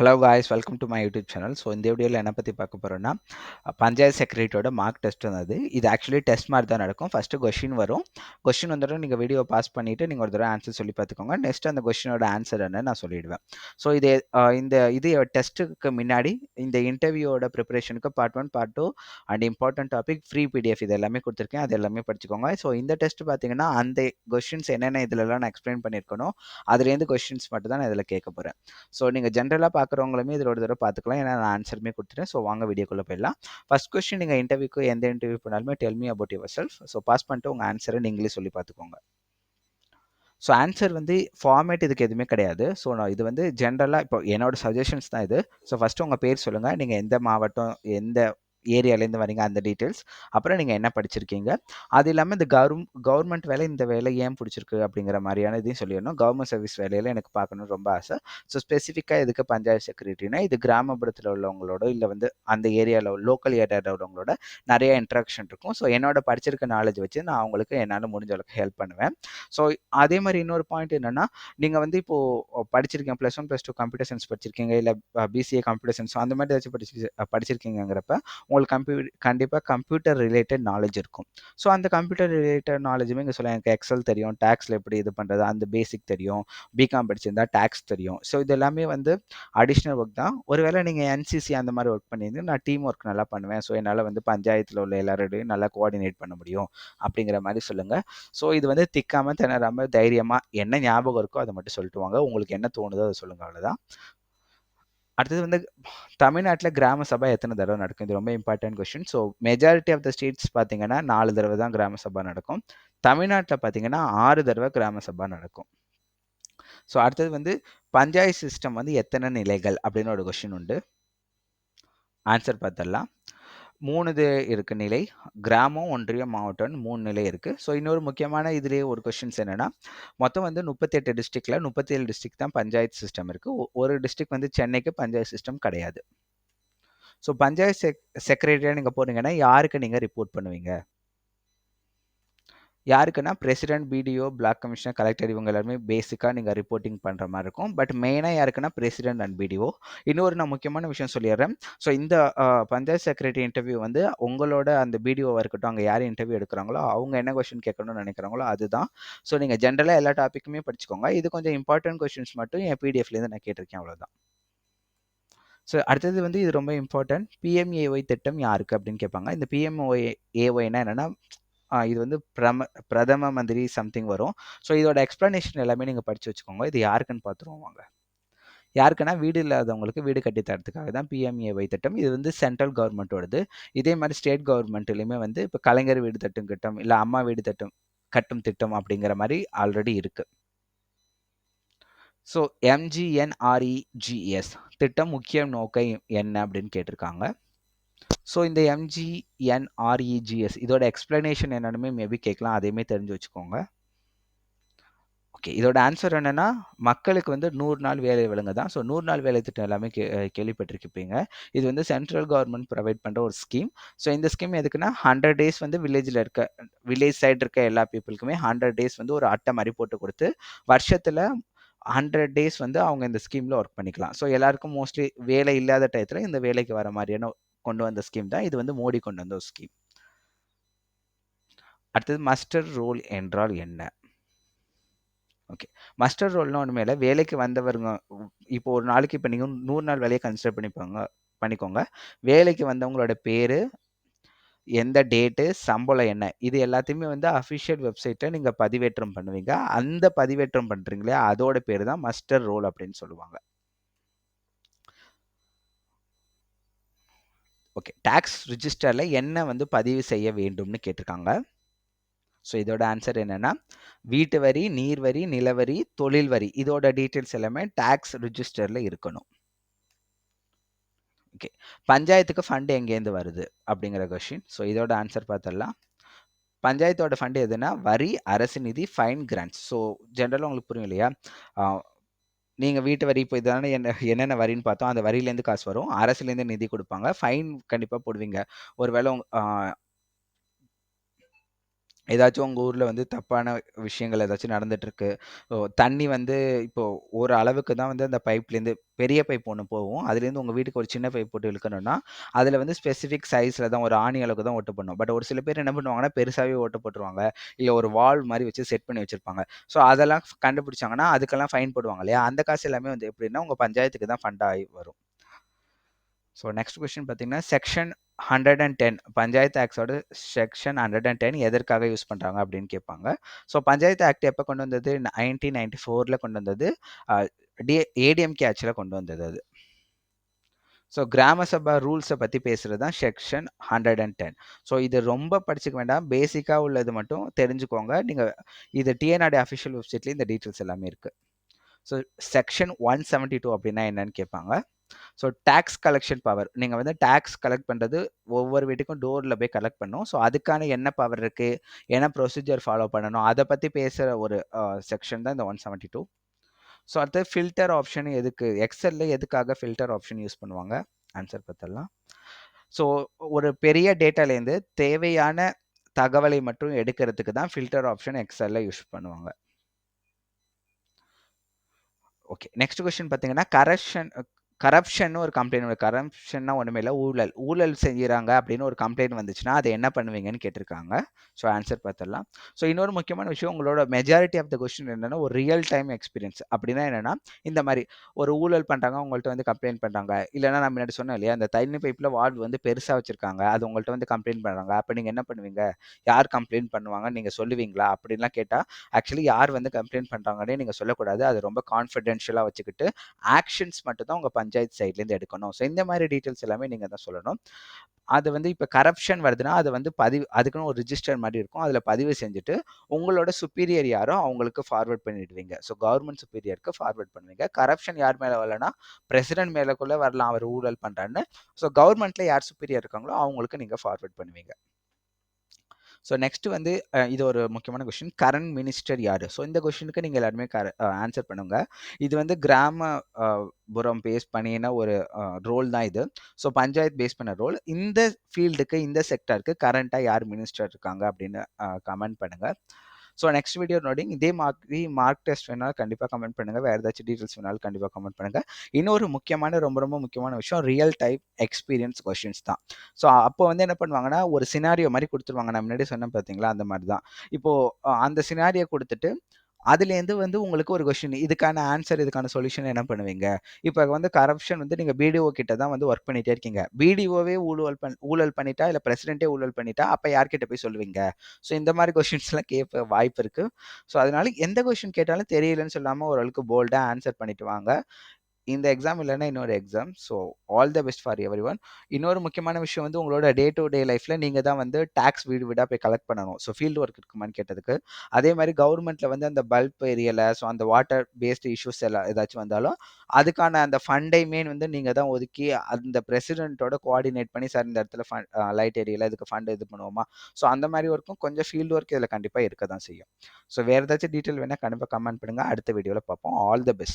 Hello guys welcome to my YouTube channel so இந்த வீடியோவில் என்ன பற்றி பார்க்க போகிறோன்னா பஞ்சாயத்து செக்ரட்டரியோட மார்க் டெஸ்ட் வந்தது. இது ஆக்சுவலி டெஸ்ட் மாதிரி தான் நடக்கும். ஃபஸ்ட்டு கொஷின் வரும். கொஷின் வந்துட்டு நீங்கள் வீடியோ பாஸ் பண்ணிவிட்டு நீங்கள் ஒரு தடவை ஆன்சர் சொல்லி பார்த்துக்கோங்க. நெக்ஸ்ட் அந்த கொஷினோட ஆன்சர் என்ன நான் சொல்லிடுவேன். ஸோ இது இந்த இது டெஸ்ட்டுக்கு முன்னாடி இந்த இன்டர்வியூவோட ப்ரிப்பரேஷனுக்கு part one part two and important topic free PDF இது எல்லாமே கொடுத்துருக்கேன். அது எல்லாமே படிச்சுக்கோங்க. ஸோ இந்த டெஸ்ட் பார்த்தீங்கன்னா அந்த கொஷின்ஸ் என்னென்ன இதுலலாம் நான் எக்ஸ்பிளைன் பண்ணியிருக்கணும் அதுலேருந்து கொஷின்ஸ் மட்டும் தான் நான் இதில் கேட்க போகிறேன் ஸோ நீங்கள் ஜென்ரலாக பார்க்க பார்க்குறவங்களுமே இதில் ஒரு தடவை பார்த்துக்கலாம் ஏன்னா நான் ஆன்சருமே கொடுத்துட்டேன். ஸோ வாங்க வீடியோக்குள்ளே போயிடலாம். ஃபர்ஸ்ட் கொஸ்டின் நீங்கள் இன்டர்வியூக்கு எந்த இன்டர்வியூ பண்ணாலுமே tell me about yourself so pass பண்ணிட்டு உங்கள் ஆன்சரை நீங்களே சொல்லி பார்த்துக்கோங்க ஸோ ஆன்சர் வந்து ஃபார்மேட் இதுக்கு எதுவுமே கிடையாது. ஸோ நான் இது வந்து ஜென்ரலாக இப்போ என்னோட சஜஷன்ஸ் தான் இது. ஸோ ஃபஸ்ட்டு உங்கள் பேர் சொல்லுங்கள் நீங்கள் எந்த மாவட்டம் எந்த ஏரியாலேருந்து வரீங்க அந்த டீட்டெயில்ஸ். அப்புறம் நீங்கள் என்ன படிச்சிருக்கீங்க? அது இல்லாமல் இந்த கவர்ம் கவர்மெண்ட் வேலை இந்த வேலை ஏன் பிடிச்சிருக்கு அப்படிங்கிற மாதிரியான இதையும் சொல்லிடணும். கவர்மெண்ட் சர்வீஸ் வேலையில் எனக்கு பார்க்கணும்னு ரொம்ப ஆசை. ஸோ ஸ்பெசிஃபிக்காக எதுக்கு பஞ்சாயத்து செக்ரட்டரினா இது கிராமப்புறத்தில் உள்ளவங்களோட இல்லை வந்து அந்த ஏரியாவில் லோக்கல் ஏரியாவில் உள்ளவங்களோட நிறைய இன்ட்ராக்ஷன் இருக்கும். ஸோ என்னோட படிச்சிருக்க நாலேஜ் வச்சு நான் அவங்களுக்கு என்னால் முடிஞ்ச அளவுக்கு ஹெல்ப் பண்ணுவேன். ஸோ அதே மாதிரி இன்னொரு பாயிண்ட் என்னென்னா நீங்கள் வந்து இப்போது படிச்சிருக்கீங்க plus one plus two computer science படிச்சிருக்கீங்க இல்லை பிசிஏ கம்ப்யூட்டர் சயின்ஸ் அந்த மாதிரி ஏதாச்சும் படிச்சு படிச்சிருக்கீங்கிறப்ப உங்களுக்கு கம்ப்யூ கண்டிப்பாக கம்ப்யூட்டர் ரிலேட்டட் நாலேஜ் இருக்கும். ஸோ அந்த கம்ப்யூட்டர் ரிலேட்டட் நாலேஜுமே இங்கே சொல்ல எனக்கு எக்ஸல் தெரியும் டேக்ஸில் எப்படி இது பண்ணுறது அந்த பேசிக் தெரியும் பிகாம் படிச்சிருந்தா டேக்ஸ் தெரியும். ஸோ இது எல்லாமே வந்து அடிஷ்னல் ஒர்க் தான். ஒருவேளை நீங்கள் என்சிசி அந்த மாதிரி ஒர்க் பண்ணியிருந்து நான் டீம் ஒர்க் நல்லா பண்ணுவேன். ஸோ என்னால் வந்து பஞ்சாயத்தில் உள்ள எல்லாரோடையும் நல்லா கோஆர்டினேட் பண்ண முடியும் அப்படிங்கிற மாதிரி சொல்லுங்கள் ஸோ இது வந்து திக்காமல் திணறாமல் தைரியமாக என்ன ஞாபகம் இருக்கோ அதை மட்டும் சொல்லிட்டு வாங்க. உங்களுக்கு என்ன தோணுதோ அதை சொல்லுங்கள் அவ்வளோதான் அடுத்தது வந்து தமிழ்நாட்டில் கிராம சபை எத்தனை தடவை நடக்கும்? இது ரொம்ப important question so majority of the states பார்த்தீங்கன்னா நாலு தடவை தான் கிராம சபா நடக்கும். தமிழ்நாட்டில் பார்த்தீங்கன்னா ஆறு தடவை கிராம சபா நடக்கும். ஸோ அடுத்தது வந்து பஞ்சாயத்து சிஸ்டம் வந்து எத்தனை நிலைகள்? அப்படின்னு ஒரு கொஸ்டின் உண்டு. ஆன்சர் பார்த்துடலாம். மூணு இது இருக்கு நிலை. கிராமம் ஒன்றியம் மாவட்டம்னு மூணு நிலை இருக்கு. ஸோ இன்னொரு முக்கியமான இதுலேயே ஒரு கொஷின்ஸ் என்னன்னா மொத்தம் வந்து முப்பத்தெட்டு டிஸ்ட்ரிக்ட்ல முப்பத்தி ஏழு டிஸ்ட்ரிக்ட் தான் பஞ்சாயத்து சிஸ்டம் இருக்கு. ஒரு டிஸ்ட்ரிக்ட் வந்து சென்னைக்கு பஞ்சாயத்து சிஸ்டம் கிடையாது. ஸோ பஞ்சாயத்து செக் செக்ரட்டரியாக நீங்கள் போனீங்கன்னா யாருக்கு நீங்கள் ரிப்போர்ட் பண்ணுவீங்க? யாருக்குன்னா president BDO block commissioner collector இவங்க எல்லாருமே பேசிக்காக நீங்கள் ரிப்போர்ட்டிங் பண்ணுற மாதிரி இருக்கும். பட் மெயினாக யாருக்குன்னா பிரசிடென்ட் அண்ட் பிடிஓ இன்னொரு நான் முக்கியமான விஷயம் சொல்லிடுறேன். ஸோ இந்த பஞ்சாயத்து செக்ரட்டரி இன்டர்வியூ வந்து உங்களோட அந்த பிடிஓவாக இருக்கட்டும் அங்கே யார் இன்டர்வியூ எடுக்கிறாங்களோ அவங்க என்ன கொஸ்டின் கேட்கணும்னு நினைக்கிறாங்களோ அதுதான். ஸோ நீங்கள் ஜென்ரலாக எல்லா டாப்பிக்குமே படிச்சுக்கோங்க. இது கொஞ்சம் இம்பார்ட்டன்ட் கொஸ்டின்ஸ் மட்டும் என் பிடிஎஃப்லேருந்து நான் கேட்டிருக்கேன் அவ்வளோதான் ஸோ அடுத்தது வந்து இது ரொம்ப இம்பார்ட்டன்ட் பிஎம்ஏஒய் திட்டம் யாருக்கு அப்படின்னு கேட்பாங்க. இந்த பிஎம்ஓஏ ஏஒய்னா என்னென்னா இது வந்து பிரம பிரதம மந்திரி சம்திங் வரும். ஸோ இதோட எக்ஸ்ப்ளனேஷன் எல்லாமே நீங்கள் படித்து வச்சுக்கோங்க. இது யாருக்குன்னு பார்த்துருவோம் வாங்க. யாருக்குன்னா வீடு இல்லாதவங்களுக்கு வீடு கட்டி தரத்துக்காக தான் பிஎம்ஏஒய் திட்டம். இது வந்து சென்ட்ரல் கவர்மெண்ட்டோடது இதே மாதிரி ஸ்டேட் கவர்மெண்ட்லையுமே வந்து இப்போ கலைஞர் வீடு தட்டும் திட்டம் இல்லை அம்மா வீடு தட்டும் கட்டும் திட்டம் அப்படிங்கிற மாதிரி ஆல்ரெடி இருக்குது ஸோ எம்ஜிஎன்ஆர்இஜிஎஸ் திட்டம் முக்கிய நோக்கம் என்ன அப்படின்னு கேட்டிருக்காங்க. ஸோ இந்த எம்ஜிஎன்ஆர்இஜிஎஸ் இதோட எக்ஸ்பிளனேஷன் என்னென்னு மேபி கேட்கலாம். அதையுமே தெரிஞ்சு வச்சுக்கோங்க. ஓகே இதோட ஆன்சர் என்னென்னா மக்களுக்கு வந்து நூறு நாள் வேலை வழங்க தான். ஸோ நூறு நாள் வேலை திட்டம் எல்லாமே கே கேள்விப்பட்டிருக்கீங்க இது வந்து சென்ட்ரல் கவர்மெண்ட் ப்ரொவைட் பண்ணுற ஒரு ஸ்கீம் ஸோ இந்த ஸ்கீம் எதுக்குன்னா ஹண்ட்ரட் டேஸ் வந்து வில்லேஜில் இருக்க வில்லேஜ் சைடு இருக்க எல்லா பீப்புளுக்குமே ஹண்ட்ரட் டேஸ் வந்து ஒரு அட்டை மாதிரி போட்டு கொடுத்து வருஷத்தில் ஹண்ட்ரட் டேஸ் வந்து அவங்க இந்த ஸ்கீமில் ஒர்க் பண்ணிக்கலாம். ஸோ எல்லாருக்கும் மோஸ்ட்லி வேலை இல்லாத டயத்தில் இந்த வேலைக்கு வர மாதிரியான கொண்டு வந்த ஸ்கீம் தான். இது வந்து மோடி கொண்டு வந்த ஒரு ஸ்கீம் அடுத்தது மஸ்டர் ரோல் என்றால் என்ன? ஓகே மஸ்டர் ரோல்னா ஒன்றுமே இல்லை. வேலைக்கு வந்தவருங்க இப்போ ஒரு நாளைக்கு இப்போ நீங்கள் நூறு நாள் வேலையை கன்சிடர் பண்ணிப்பாங்க பண்ணிக்கோங்க. வேலைக்கு வந்தவங்களோட பேர் எந்த டேட்டு சம்பளம் என்ன? இது எல்லாத்தையுமே வந்து அஃபிஷியல் வெப்சைட்டை நீங்கள் பதிவேற்றம் பண்ணுவீங்க. அந்த பதிவேற்றம் பண்ணுறீங்களே அதோட பேர் தான் மஸ்டர் ரோல் அப்படின்னு சொல்லுவாங்க. ஓகே டேக்ஸ் ரிஜிஸ்டரில் என்ன வந்து பதிவு செய்ய வேண்டும்னு கேட்டிருக்காங்க. ஸோ இதோட ஆன்சர் என்னென்னா வீட்டு வரி நீர் வரி நிலவரி தொழில் வரி இதோட டீட்டெயில்ஸ் எல்லாமே டேக்ஸ் ரிஜிஸ்டரில் இருக்கணும். ஓகே பஞ்சாயத்துக்கு ஃபண்டு எங்கேருந்து வருது அப்படிங்கிற கொஷின் ஸோ இதோட ஆன்சர் பார்த்தலாம் பஞ்சாயத்தோட ஃபண்டு எதுனா வரி அரசு நிதி ஃபைன் கிராண்ட்ஸ் ஸோ ஜென்ரலாக உங்களுக்கு புரியும் இல்லையா? நீங்கள் வீட்டு வரி இப்போ இதான என்ன என்னென்ன வரின்னு பார்த்தோம். அந்த வரியிலேருந்து காசு வரும். அரசுலேருந்து நிதி கொடுப்பாங்க. ஃபைன் கண்டிப்பாக போடுவீங்க. ஒருவேளை உங்க- ஏதாச்சும் உங்கள் ஊரில் வந்து தப்பான விஷயங்கள் ஏதாச்சும் நடந்துட்டுருக்கு. ஸோ தண்ணி வந்து இப்போது ஒரு அளவுக்கு தான் வந்து அந்த பைப்லேருந்து பெரிய பைப் ஒன்று போகும். அதுலேருந்து உங்கள் வீட்டுக்கு ஒரு சின்ன பைப் போட்டு இழுக்கணும்னா அதில் வந்து ஸ்பெசிஃபிக் சைஸில் தான் ஒரு ஆணி அளவுக்கு தான் ஓட்டு பண்ணும் பட் ஒரு சில பேர் என்ன பண்ணுவாங்கன்னா பெருசாகவே ஓட்டு போட்டுருவாங்க. இல்லை ஒரு வால் மாதிரி வச்சு செட் பண்ணி வச்சுருப்பாங்க. ஸோ அதெல்லாம் கண்டுபிடிச்சாங்கன்னா அதுக்கெல்லாம் ஃபைன் போடுவாங்க இல்லையா? அந்த காசு எல்லாமே வந்து எப்படின்னா உங்கள் பஞ்சாயத்துக்கு தான் ஃபண்டாகி வரும். ஸோ நெக்ஸ்ட் கொஸ்டின் பார்த்தீங்கன்னா section hundred and ten panchayat ஆக்ட்ஸோட section hundred and ten எதற்காக யூஸ் பண்ணுறாங்க அப்படின்னு கேட்பாங்க. ஸோ பஞ்சாயத்து ஆக்ட் எப்போ கொண்டு வந்தது? நைன்டீன் நைன்டி ஃபோரில் கொண்டு வந்தது. டி ஏடிஎம்கே ஆட்சியில் கொண்டு வந்தது அது. ஸோ கிராம சபா ரூல்ஸை பற்றி பேசுகிறது தான் section hundred and ten so இது ரொம்ப படிச்சுக்க வேண்டாம். பேசிக்காக உள்ளது மட்டும் தெரிஞ்சுக்கோங்க. நீங்கள் இது டிஎன்ஆடி அஃபிஷியல் வெப்சைட்லேயும் இந்த டீட்டெயில்ஸ் எல்லாமே இருக்குது so section one seventy two அப்படின்னா என்னன்னு கேட்பாங்க. ஸோ டேக்ஸ் கலெக்ஷன் பவர் நீங்கள் வந்து டேக்ஸ் கலெக்ட் பண்ணுறது ஒவ்வொரு வீட்டுக்கும் டோரில் போய் கலெக்ட் பண்ணும். ஸோ அதுக்கான என்ன பவர் இருக்குது என்ன ப்ரொசீஜர் ஃபாலோ பண்ணணும்? அதை பற்றி பேசுகிற ஒரு செக்ஷன் தான் இந்த ஒன் செவன்ட்டி டூ ஸோ அடுத்து ஃபில்டர் ஆப்ஷன் எதுக்கு? எக்ஸலில் எதுக்காக ஃபில்டர் ஆப்ஷன் யூஸ் பண்ணுவாங்க? ஆன்சர் பார்த்தலாம் ஸோ ஒரு பெரிய டேட்டாலேருந்து தேவையான தகவலை மட்டும் எடுக்கிறதுக்கு தான் ஃபில்டர் ஆப்ஷன் எக்ஸலில் யூஸ் பண்ணுவாங்க. ஓகே நெக்ஸ்ட் கொஸ்டின் பார்த்தீங்கன்னா கரெக்ஷன் கரப்ஷன் ஒரு கம்ப்ளைண்ட் கரப்ஷன்னா ஒன்றுமே இல்லை. ஊழல். ஊழல் செய்கிறாங்க அப்படின்னு ஒரு கம்ப்ளைண்ட் வந்துச்சுன்னா அதை என்ன பண்ணுவீங்கன்னு கேட்டிருக்காங்க. ஸோ ஆன்சர் பார்த்துடலாம். ஸோ இன்னொரு முக்கியமான விஷயம் உங்களோட மெஜாரிட்டி ஆஃப் த கொஸ்டின் என்னென்னா ஒரு ரியல் டைம் எக்ஸ்பீரியன்ஸ் அப்படின்னா என்னென்னா இந்த மாதிரி ஒரு ஊழல் பண்ணுறாங்க உங்கள்கிட்ட வந்து கம்ப்ளைண்ட் பண்ணுறாங்க இல்லைனா நான் முன்னாடி சொன்னேன் இல்லையா அந்த தண்ணி பைப்பில் வார்டு வந்து பெருசாக வச்சுருக்காங்க. அது உங்கள்கிட்ட வந்து கம்ப்ளைண்ட் பண்ணுறாங்க அப்போ நீங்கள் என்ன பண்ணுவீங்க? யார் கம்ப்ளைண்ட் பண்ணுவாங்க நீங்கள் சொல்லுவீங்களா? அப்படின்லாம் கேட்டால் ஆக்சுவலி யார் வந்து கம்ப்ளைண்ட் பண்ணுறாங்கன்னே நீங்கள் சொல்லக்கூடாது. அது ரொம்ப கான்ஃபிடென்ஷியலாக வச்சுக்கிட்டு ஆக்ஷன்ஸ் மட்டும் தான் உங்கள் பஞ்சாயத்து சைட்லேருந்து எடுக்கணும். ஸோ இந்த மாதிரி டீட்டெயில்ஸ் எல்லாமே நீங்கள் தான் சொல்லணும். அது வந்து இப்போ கரப்ஷன் வருதுன்னா அது வந்து பதிவு அதுக்குன்னு ஒரு ரிஜிஸ்டர் மாதிரி இருக்கும். அதில் பதிவு செஞ்சுட்டு உங்களோட சுப்பீரியர் யாரோ அவங்களுக்கு ஃபார்வர்ட் பண்ணிடுவீங்க. ஸோ கவர்மெண்ட் சுப்பீரியருக்கு ஃபார்வர்ட் பண்ணுவீங்க. கரப்ஷன் யார் மேலே வரலன்னா பிரசிடென்ட் மேலே கூட வரலாம். அவர் ஊழல் பண்ணுறான்னு ஸோ கவர்மெண்ட்டில் யார் சுப்பீரியர் இருக்காங்களோ அவங்களுக்கு நீங்கள் ஃபார்வர்ட் பண்ணுவீங்க. ஸோ நெக்ஸ்ட் வந்து இது ஒரு முக்கியமான கொஷின் கரண்ட் மினிஸ்டர் யார்? ஸோ இந்த கொஷினுக்கு நீங்கள் எல்லாருமே கர ஆன்சர் பண்ணுங்க. இது வந்து கிராமபுரம் பேஸ் பண்ணின ஒரு ரோல் தான் இது. ஸோ பஞ்சாயத்து பேஸ் பண்ண ரோல் இந்த ஃபீல்டுக்கு இந்த செக்டருக்கு கரண்ட்டாக யார் மினிஸ்டர் இருக்காங்க அப்படின்னு கமெண்ட் பண்ணுங்கள் ஸோ நெக்ஸ்ட் வீடியோ நோடிங் இதே மாதிரி மார்க் டெஸ்ட் வேணாலும் கண்டிப்பாக கமெண்ட் பண்ணுங்கள் வேறு ஏதாச்சும் டீட்டெயில்ஸ் வேணாலும் கண்டிப்பாக கமெண்ட் பண்ணுங்கள் இன்னொரு முக்கியமான ரொம்ப ரொம்ப முக்கியமான விஷயம் ரியல் டைப் எக்ஸ்பீரியன்ஸ் கொஷின்ஸ் தான். ஸோ அப்போ வந்து என்ன பண்ணுவாங்கன்னா ஒரு சினாரியோ மாதிரி கொடுத்துருவாங்க. நான் முன்னாடி சொன்னேன் பார்த்தீங்களா அந்த மாதிரி தான் இப்போது அந்த சினாரியோ கொடுத்துட்டு அதுலேருந்து வந்து உங்களுக்கு ஒரு கொஷின் இதுக்கான ஆன்சர் இதுக்கான சொல்யூஷன் என்ன பண்ணுவீங்க? இப்போ வந்து கரப்ஷன் வந்து நீங்கள் பிடிஓ கிட்ட தான் வந்து ஒர்க் பண்ணிட்டே இருக்கீங்க. பிடிஓவே ஊழல் பண் ஊழல் பண்ணிட்டா இல்லை பிரசிடென்ட்டே ஊழல் பண்ணிட்டா அப்போ யார்கிட்ட போய் சொல்லுவீங்க? ஸோ இந்த மாதிரி கொஷின்ஸ்லாம் கேட்ப வாய்ப்பு இருக்குது ஸோ அதனால எந்த கொஷின் கேட்டாலும் தெரியலன்னு சொல்லாமல் ஓரளவுக்கு போல்டாக ஆன்சர் பண்ணிட்டு வாங்க. இந்த எக்ஸாம் இல்லைன்னா இன்னொரு exam so all the best for everyone இன்னொரு முக்கியமான விஷயம் வந்து உங்களோட டே டு டே லைஃப்பில் நீங்கள் தான் வந்து டேக்ஸ் வீடு வீடாக போய் கலெக்ட் பண்ணணும். ஸோ ஃபீல்டு ஒர்க் இருக்குமான்னு கேட்டதுக்கு. அதே மாதிரி கவர்மெண்ட்டில் வந்து அந்த பல்ப் ஏரியாவில் ஸோ அந்த வாட்டர் பேஸ்டு இஷ்யூஸ் எல்லாம் ஏதாச்சும் வந்தாலும் அதுக்கான அந்த ஃபண்டைமே வந்து நீங்கள் தான் ஒதுக்கி அந்த பிரசிடென்ட்டோட கோஆர்டினேட் பண்ணி சார் இந்த இடத்துல ஃபண்ட் லைட் ஏரியாவில் இதுக்கு ஃபண்ட் இது பண்ணுவோமா? ஸோ அந்த மாதிரி ஒர்க்கும் கொஞ்சம் ஃபீல்டு ஒர்க் இதில் கண்டிப்பாக இருக்க தான் செய்யும். ஸோ வேறு ஏதாச்சும் டீட்டெயில் வேணால் கண்டிப்பாக கமெண்ட் பண்ணுங்கள் அடுத்த வீடியோவில் பார்ப்போம். All the best